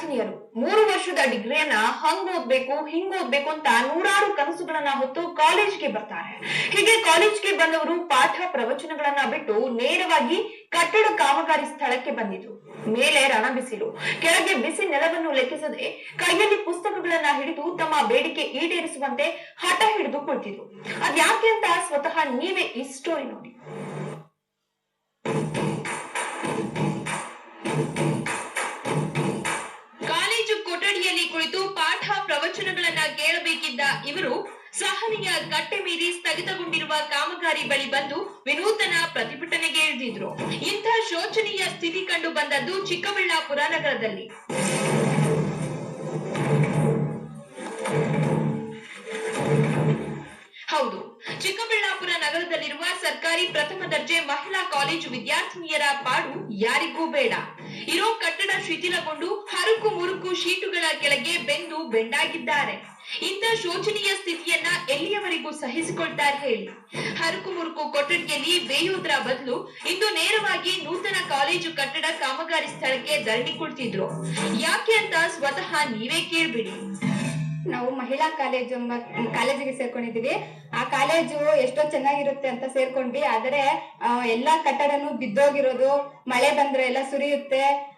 ವಿದ್ಯಾರ್ಥಿನಿಯರು ಮೂರು ವರ್ಷದ ಡಿಗ್ರಿಯನ್ನ ಹಂಗ್ ಓದ್ಬೇಕು, ಹಿಂಗ್ ಓದ್ಬೇಕು ಅಂತ ನೂರಾರು ಕನಸುಗಳನ್ನ ಹೊತ್ತು ಕಾಲೇಜ್ಗೆ ಬರ್ತಾರೆ. ಹೀಗೆ ಕಾಲೇಜ್ಗೆ ಬಂದವರು ಪಾಠ ಪ್ರವಚನಗಳನ್ನ ಬಿಟ್ಟು ನೇರವಾಗಿ ಕಟ್ಟಡ ಕಾಮಗಾರಿ ಸ್ಥಳಕ್ಕೆ ಬಂದಿದ್ರು. ಮೇಲೆ ರಣ ಬಿಸಿಲು ಕೆಳಗೆ ಬಿಸಿ ನೆಲವನ್ನು ಲೆಕ್ಕಿಸದೆ ಕೈಯಲ್ಲಿ ಪುಸ್ತಕಗಳನ್ನ ಹಿಡಿದು ತಮ್ಮ ಬೇಡಿಕೆ ಈಡೇರಿಸುವಂತೆ ಹಠ ಹಿಡಿದು ಕುಳಿತಿದ್ರು. ಅದ್ಯಾಕೆ ಅಂತ ಸ್ವತಃ ನೀವೇ ಈ ಸ್ಟೋರಿ ನೋಡಿ. ಕೊಠಡಿಯಲ್ಲಿ ಕುಳಿತು ಪಾಠ ಪ್ರವಚನಗಳನ್ನ ಕೇಳಬೇಕಿದ್ದ ಇವರು ಸಹನೆಯ ಕಟ್ಟೆ ಮೀರಿ ಸ್ಥಗಿತಗೊಂಡಿರುವ ಕಾಮಗಾರಿ ಬಳಿ ಬಂದು ವಿನೂತನ ಪ್ರತಿಭಟನೆಗೆ ಇಳಿದಿದ್ರು. ಇಂತಹ ಶೋಚನೀಯ ಸ್ಥಿತಿ ಕಂಡು ಬಂದದ್ದು ಚಿಕ್ಕಬಳ್ಳಾಪುರ ನಗರದಲ್ಲಿ. ಹೌದು, ಚಿಕ್ಕಬಳ್ಳಾಪುರ ನಗರದಲ್ಲಿರುವ ಸರ್ಕಾರಿ ಪ್ರಥಮ ದರ್ಜೆ ಮಹಿಳಾ ಕಾಲೇಜು ವಿದ್ಯಾರ್ಥಿನಿಯರ ಪಾಡು ಯಾರಿಗೂ ಬೇಡ. ಇರೋ ಕಟ್ಟಡ ಶಿಥಿಲಗೊಂಡು ಹರುಕು ಮುರುಕು ಶೀಟುಗಳ ಕೆಳಗೆ ಬೆಂದು ಬೆಂಡಾಗಿದ್ದಾರೆ. ಇಂಥ ಶೋಚನೀಯ ಸ್ಥಿತಿಯನ್ನ ಎಲ್ಲಿಯವರೆಗೂ ಸಹಿಸಿಕೊಳ್ತಾರೆ ಹೇಳಿ. ಹರಕು ಮುರುಕು ಕೊಠಡಿಯಲ್ಲಿ ಬೇಯೋದ್ರ ಬದಲು ಇಂದು ನೇರವಾಗಿ ನೂತನ ಕಾಲೇಜು ಕಟ್ಟಡ ಕಾಮಗಾರಿ ಸ್ಥಳಕ್ಕೆ ಧರಣಿ ಕೊಡ್ತಿದ್ರು ಯಾಕೆ ಅಂತ ಸ್ವತಃ ನೀವೇ ಕೇಳ್ಬಿಡಿ. ನಾವು ಮಹಿಳಾ ಕಾಲೇಜು ಕಾಲೇಜಿಗೆ ಸೇರ್ಕೊಂಡಿದೀವಿ ಆ ಕಾಲೇಜು ಎಷ್ಟೋ ಚೆನ್ನಾಗಿರುತ್ತೆ ಅಂತ ಸೇರ್ಕೊಂಡ್ವಿ. ಆದರೆ ಎಲ್ಲಾ ಕಟ್ಟಡನು ಬಿದ್ದೋಗಿರೋದು, ಮಳೆ ಬಂದ್ರೆ ಎಲ್ಲ ಸುರಿಯುತ್ತೆ.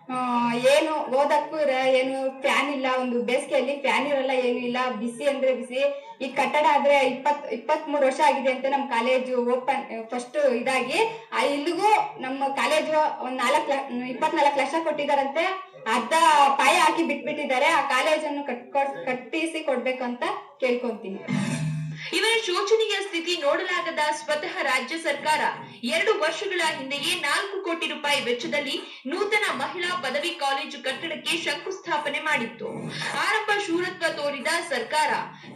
ಏನು ಓದಕ್ಕೂ ಏನು ಫ್ಯಾನ್ ಇಲ್ಲ. ಒಂದು ಬೇಸಿಗೆಯಲ್ಲಿ ಫ್ಯಾನ್ ಇರಲ್ಲ, ಏನು ಇಲ್ಲ. ಬಿಸಿ ಅಂದ್ರೆ ಬಿಸಿ. ಈ ಕಟ್ಟಡ ಆದ್ರೆ ಇಪ್ಪತ್ ಇಪ್ಪತ್ ಮೂರು ವರ್ಷ ಆಗಿದೆ ಅಂತ ನಮ್ ಕಾಲೇಜು ಓಪನ್, ಫಸ್ಟ್ ಇದಾಗಿ. ಆ, ಇಲ್ಲಿಗೂ ನಮ್ಮ ಕಾಲೇಜು ಒಂದ್ ನಾಲ್ಕ್ ಇಪ್ಪತ್ನಾಲ್ಕು ಲಕ್ಷ ಕೊಟ್ಟಿದಾರಂತೆ. ಅರ್ಧ ಪಾಯ ಹಾಕಿ ಬಿಟ್ಬಿಟ್ಟಿದ್ದಾರೆ. ಆ ಕಾಲೇಜನ್ನು ಕಟ್ಕೊಡ್ ಕಟ್ಟಿಸಿ ಕೊಡ್ಬೇಕಂತ ಕೇಳ್ಕೊಂತೀನಿ. ಇವರ ಶೋಚನೀಯ ಸ್ಥಿತಿ ನೋಡಲಾಗದ ಸ್ವತಃ ರಾಜ್ಯ ಸರ್ಕಾರ ಎರಡು ವರ್ಷಗಳ ಹಿಂದೆಯೇ ನಾಲ್ಕು ಕೋಟಿ ರೂಪಾಯಿ ವೆಚ್ಚದಲ್ಲಿ ನೂತನ ಮಹಿಳಾ ಪದವಿ ಕಾಲೇಜು ಕಟ್ಟಡಕ್ಕೆ ಶಂಕುಸ್ಥಾಪನೆ ಮಾಡಿತ್ತು. ಆರಂಭ ಶೂರತ್ವ ತೋರಿದ ಸರ್ಕಾರ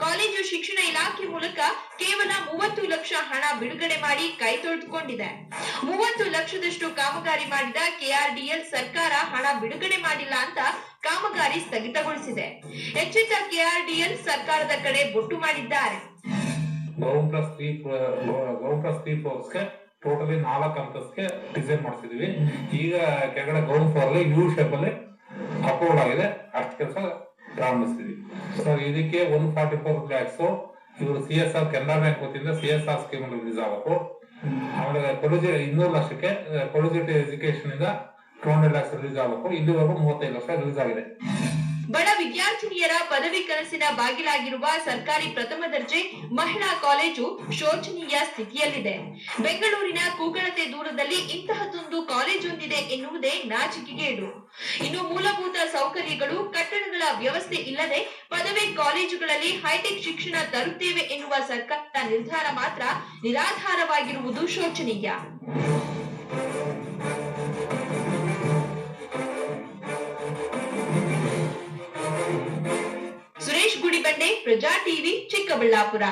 ಕಾಲೇಜು ಶಿಕ್ಷಣ ಇಲಾಖೆ ಮೂಲಕ ಕೇವಲ ಮೂವತ್ತು ಲಕ್ಷ ಹಣ ಬಿಡುಗಡೆ ಮಾಡಿ ಕೈ ತೊಳೆದುಕೊಂಡಿದೆ. ಮೂವತ್ತು ಲಕ್ಷದಷ್ಟು ಕಾಮಗಾರಿ ಮಾಡಿದ ಕೆಆರ್ಡಿಎಲ್ ಸರ್ಕಾರ ಹಣ ಬಿಡುಗಡೆ ಮಾಡಿಲ್ಲ ಅಂತ ಕಾಮಗಾರಿ ಸ್ಥಗಿತಗೊಳಿಸಿದೆ. ಎಚ್ಚೆತ್ತ ಕೆಆರ್ಡಿಎಲ್ ಸರ್ಕಾರದ ಕಡೆ ಬೊಟ್ಟು ಮಾಡಿದ್ದಾರೆ. ಟೋಟಲಿ ನಾಲ್ಕು ಅಂತಸ್ಗೆ ಡಿಸೈನ್ ಮಾಡಿಸಿದೀವಿ. ಈಗ ಕೆಳಗಡೆ ಗ್ರೌಂಡ್ ಫ್ಲೋರ್ ಯು ಶೇಪ್ ಅಲ್ಲಿ ಆಗಿದೆ. ಅಷ್ಟು ಕೆಲಸ ಪ್ರಾರಂಭಿಸಿದ್ವಿ ಸೊ ಇದಕ್ಕೆ ಒನ್ ಫಾರ್ಟಿ ಫೋರ್ ಲ್ಯಾಕ್ಸ್ ಇವರು C S R Canara bank ವತಿಯಿಂದ C S R scheme release ಆಗಬೇಕು ಆಮೇಲೆ ಕೊಲಜಿ ಇನ್ನೂರು ಲಕ್ಷಕ್ಕೆ ಕೊಲಜಿಟಿ ಎಜುಕೇಶನ್ ಇಂದ ಟೂ ಲ್ಯಾಕ್ಸ್ ರಿಲೀಸ್ ಆಗಬೇಕು. ಇಲ್ಲಿವರೆಗೂ ಮೂವತ್ತೈದು ಲಕ್ಷ ರಿಲೀಸ್ ಆಗಿದೆ. ಬಡ ವಿದ್ಯಾರ್ಥಿನಿಯರ ಪದವಿ ಕನಸಿನ ಬಾಗಿಲಾಗಿರುವ ಸರ್ಕಾರಿ ಪ್ರಥಮ ದರ್ಜೆ ಮಹಿಳಾ ಕಾಲೇಜು ಶೋಚನೀಯ ಸ್ಥಿತಿಯಲ್ಲಿದೆ. ಬೆಂಗಳೂರಿನ ಕೂಗಳತೆ ದೂರದಲ್ಲಿ ಇಂತಹದೊಂದು ಕಾಲೇಜೊಂದಿದೆ ಎನ್ನುವುದೇ ನಾಚಿಕೆಗೇಡು. ಇನ್ನು ಮೂಲಭೂತ ಸೌಕರ್ಯಗಳು, ಕಟ್ಟಡಗಳ ವ್ಯವಸ್ಥೆ ಇಲ್ಲದೆ ಪದವಿ ಕಾಲೇಜುಗಳಲ್ಲಿ ಹೈಟೆಕ್ ಶಿಕ್ಷಣ ತರುತ್ತೇವೆ ಎನ್ನುವ ಸರ್ಕಾರದ ನಿರ್ಧಾರ ಮಾತ್ರ ನಿರಾಧಾರವಾಗಿರುವುದು ಶೋಚನೀಯ. ಪ್ರಜಾ ಟಿವಿ ಚಿಕ್ಕಬಳ್ಳಾಪುರ